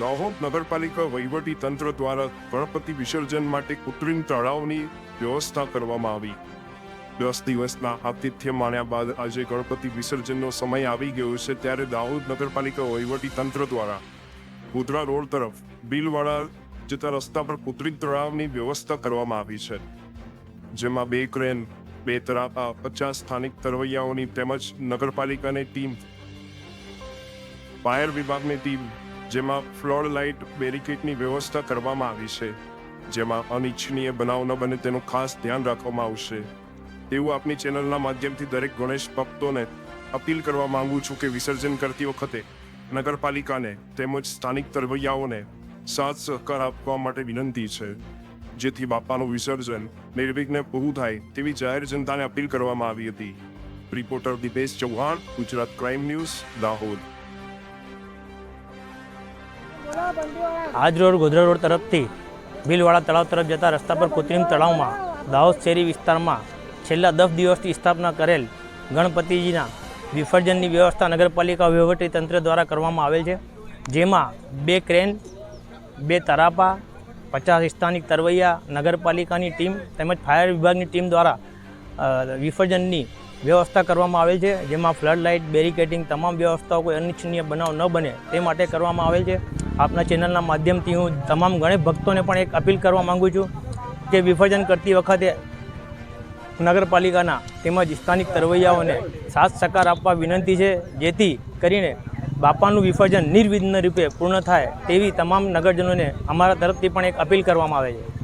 દાહોદ નગરપાલિકા વહીવટી તંત્ર દ્વારા ગણપતિ વિસર્જન માટે કૃત્રિમ તળાવની વ્યવસ્થા કરવામાં આવી. દસ દિવસના આતિથ્ય માણ્યા બાદ આજે ગણપતિ વિસર્જનનો સમય આવી ગયો છે ત્યારે દાહોદ નગરપાલિકા વહીવટી તંત્ર દ્વારા ગોધરા રોડ તરફ બિલવાડા જતા રસ્તા પર કૃત્રિમ તળાવની વ્યવસ્થા કરવામાં આવી છે. જેમાં બે ક્રેન, બે તરાપા, પચાસ સ્થાનિક તરવૈયાઓની તેમજ નગરપાલિકાની ટીમ, ફાયર વિભાગની ટીમ જેમાં ફ્લોર લાઇટ બેરિકેડની વ્યવસ્થા કરવામાં આવી છે, જેમાં અનિચ્છનીય બનાવ ન બને તેનું ખાસ ધ્યાન રાખવામાં આવશે. તેવું આપની ચેનલના માધ્યમથી દરેક ગણેશ ભક્તોને અપીલ કરવા માંગુ છું કે વિસર્જન કરતી વખતે નગરપાલિકાને તેમજ સ્થાનિક તરવૈયાઓને સાથ સહકાર આપવા માટે વિનંતી છે, જેથી બાપાનું વિસર્જન નિર્વિઘ્ને પૂરું થાય તેવી જાહેર જનતાને અપીલ કરવામાં આવી હતી. Reporter Dipesh Chauhan, Gujarat crime news, Dahod. આજ રોડ ગોધરા રોડ તરફથી ભીલવાડા તળાવ તરફ જતા રસ્તા પર કૃત્રિમ તળાવમાં દાહોદ શેરી વિસ્તારમાં છેલ્લા દસ દિવસથી સ્થાપના કરેલ ગણપતિજીના વિસર્જનની વ્યવસ્થા નગરપાલિકા વહીવટી તંત્ર દ્વારા કરવામાં આવેલ છે, જેમાં બે ક્રેન, બે તરાપા, પચાસ સ્થાનિક તરવૈયા, નગરપાલિકાની ટીમ તેમજ ફાયર વિભાગની ટીમ દ્વારા વિસર્જનની વ્યવસ્થા કરવામાં આવેલ છે, જેમાં ફ્લડ લાઇટ, બેરિકેડિંગ, તમામ વ્યવસ્થાઓ કોઈ અનિચ્છનીય બનાવ ન બને તે માટે કરવામાં આવેલ છે. આપના ચેનલના માધ્યમથી હું તમામ ગણેશ ભક્તોને પણ એક અપીલ કરવા માગું છું કે વિસર્જન કરતી વખતે નગરપાલિકાના તેમજ સ્થાનિક તરવૈયાઓને સાથ સહકાર આપવા વિનંતી છે, જેથી કરીને બાપાનું વિસર્જન નિર્વિઘ્ન રૂપે પૂર્ણ થાય તેવી તમામ નગરજનોને અમારા તરફથી પણ એક અપીલ કરવામાં આવે છે.